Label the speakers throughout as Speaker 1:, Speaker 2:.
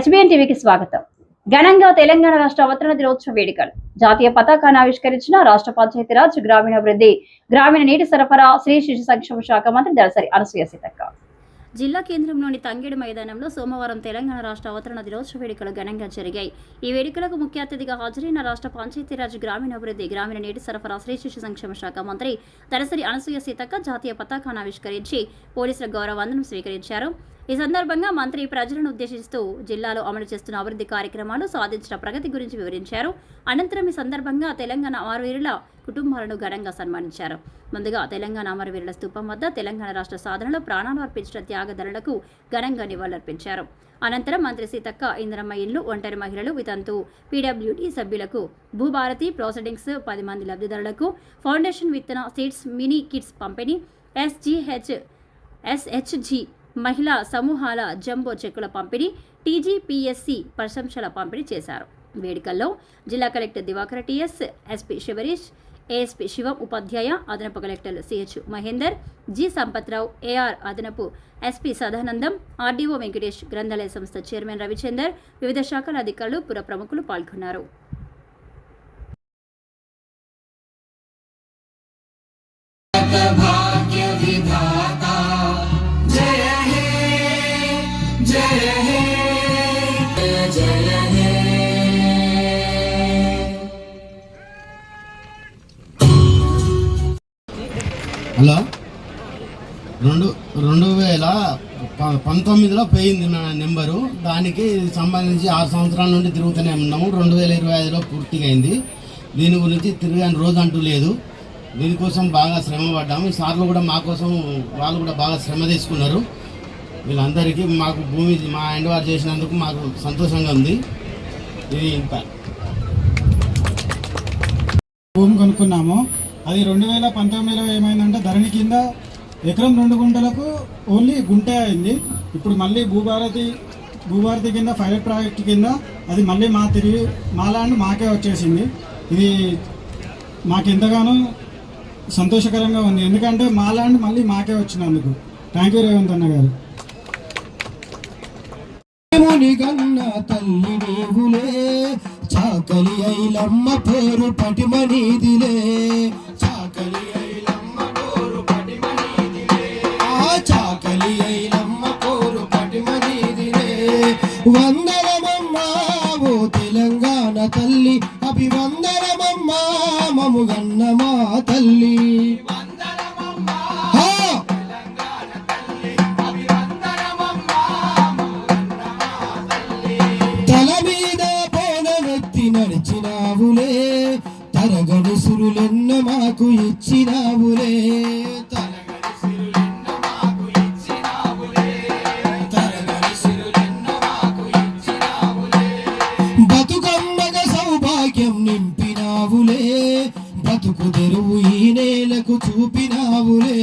Speaker 1: HBN టీవీకి స్వాగతం. ఘనంగా తెలంగాణ రాష్ట్ర అవతరణ దినోత్సవ వేడుకలు. జాతీయ పతాకాన్ని ఆవిష్కరించిన రాష్ట్ర పంచాయతీరాజ్ గ్రామీణాభివృద్ధి గ్రామీణ నీటి సరఫరా శ్రీ శిశు సంక్షేమ శాఖ మంత్రి దళసరి అనసూయ సీతక్క. జిల్లా కేంద్రంలోని తంగేడు మైదానంలో సోమవారం తెలంగాణ రాష్ట్ర అవతరణ దినోత్సవ వేడుకలు ఘనంగా జరిగాయి. ఈ వేడుకలకు ముఖ్య అతిథిగా హాజరైన రాష్ట్ర పంచాయతీరాజ్ గ్రామీణాభివృద్ధి గ్రామీణ నీటి సరఫరా శ్రీ శిశు సంక్షేమ శాఖ మంత్రి దరసరి అనసూయ సీతక్క జాతీయ పతాకాన్ని ఆవిష్కరించి పోలీసుల గౌరవ వందనం స్వీకరించారు. ఈ సందర్భంగా మంత్రి ప్రజలను ఉద్దేశిస్తూ జిల్లాలో అమలు చేస్తున్న అభివృద్ధి కార్యక్రమాలు సాధించిన ప్రగతి గురించి వివరించారు. అనంతరం ఈ సందర్భంగా తెలంగాణ అమరవీరుల కుటుంబాలను ఘనంగా సన్మానించారు. ముందుగా తెలంగాణ అమరవీరుల స్థూపం వద్ద తెలంగాణ రాష్ట్ర సాధనలో ప్రాణాలు అర్పించిన త్యాగధనులకు ఘనంగా నివాళులర్పించారు. అనంతరం మంత్రి సీతక్క ఇంద్రమ్మ ఇల్లు ఒంటరి మహిళలు వితంతు పీడబ్ల్యూడీ సభ్యులకు భూభారతి ప్రాసెడింగ్స్ పది మంది లబ్ధిదారులకు ఫౌండేషన్ విత్తన సీడ్స్ మినీ కిట్స్ పంపిణీ ఎస్జీహెచ్ ఎస్హెచ్జి మహిళా సమూహాల జంబో చెక్కుల పంపిణీ టీజీపీఎస్సీ ప్రశంసల పంపిణీ చేశారు. వేడుకల్లో జిల్లా collector Divakar TS SP Shivarish ASP Shivam Upadhyay అదనపు కలెక్టర్లు CH Mahender G Sampathrao AR అదనపు ఎస్పీ సదానందం ఆర్డీఓ వెంకటేష్ గ్రంథాలయ సంస్థ చైర్మన్ రవిచందర్ వివిధ శాఖల అధికారులు పుర ప్రముఖులు పాల్గొన్నారు.
Speaker 2: హలో? రెండు రెండు వేల ప- పంతొమ్మిదిలో పోయింది నా నెంబరు. దానికి సంబంధించి ఆరు సంవత్సరాల నుండి తిరుగుతూనే ఉన్నాము. రెండు వేల ఇరవై ఐదులో పూర్తిగా అయింది దీని గురించి తిరిగిన రోజు అంటూ లేదు. దీనికోసం బాగా శ్రమ పడ్డాము ఈ సార్లు కూడా మా కోసం వాళ్ళు కూడా బాగా శ్రమ తీసుకున్నారు. వీళ్ళందరికీ మాకు భూమి మా ఎండ్ వారు చేసినందుకు మాకు సంతోషంగా ఉంది. ఇది ఇంత.
Speaker 3: భూమి కొనుక్కున్నాము. అది రెండు వేల పంతొమ్మిదిలో ఏమైందంటే ధరణి కింద ఎకరం రెండు గుంటలకు ఓన్లీ గుంటే అయింది. ఇప్పుడు మళ్ళీ భూభారతి భూభారతి కింద పైలట్ ప్రాజెక్ట్ కింద అది మళ్ళీ మా తిరిగి మా ల్యాండ్ మాకే వచ్చేసింది. ఇది మాకెంతగానో సంతోషకరంగా ఉంది. ఎందుకంటే మా ల్యాండ్ మళ్ళీ మాకే వచ్చినందుకు. థ్యాంక్ యూ రేవంత్ అన్న గారు.
Speaker 4: దేవుని గన్న తల్లి నీవులే చాకలి ఐలమ్మ పేరు పటిమనీదిలే. చాకలి ఐలమ్మ పేరు పటిమనీదిలే. ఆ చాకలి ఐలమ్మ పేరు పటిమనీదిలే. ఓ తెలంగాణ తల్లి అభివందనమమ్మా మము గన్నమా తల్లి. ఇచ్చినావులే తరగని సిరులెన్న మాకు ఇచ్చినావులే. తరగని సౌభాగ్యం నింపినావులే బతుకు తెరువు ఈ నేలకు చూపినావులే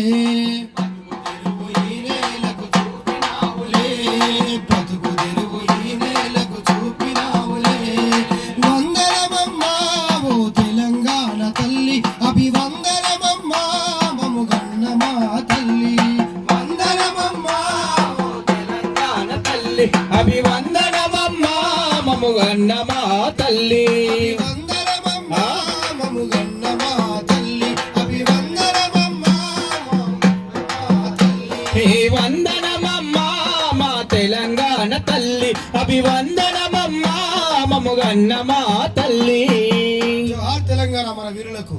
Speaker 5: ఈ వందనమమ్మా మా తెలంగాణ తల్లి. అభివందనమమ్మా మముగన్న మా తల్లి.
Speaker 4: జోహార్ తెలంగాణ మన వీరులకు.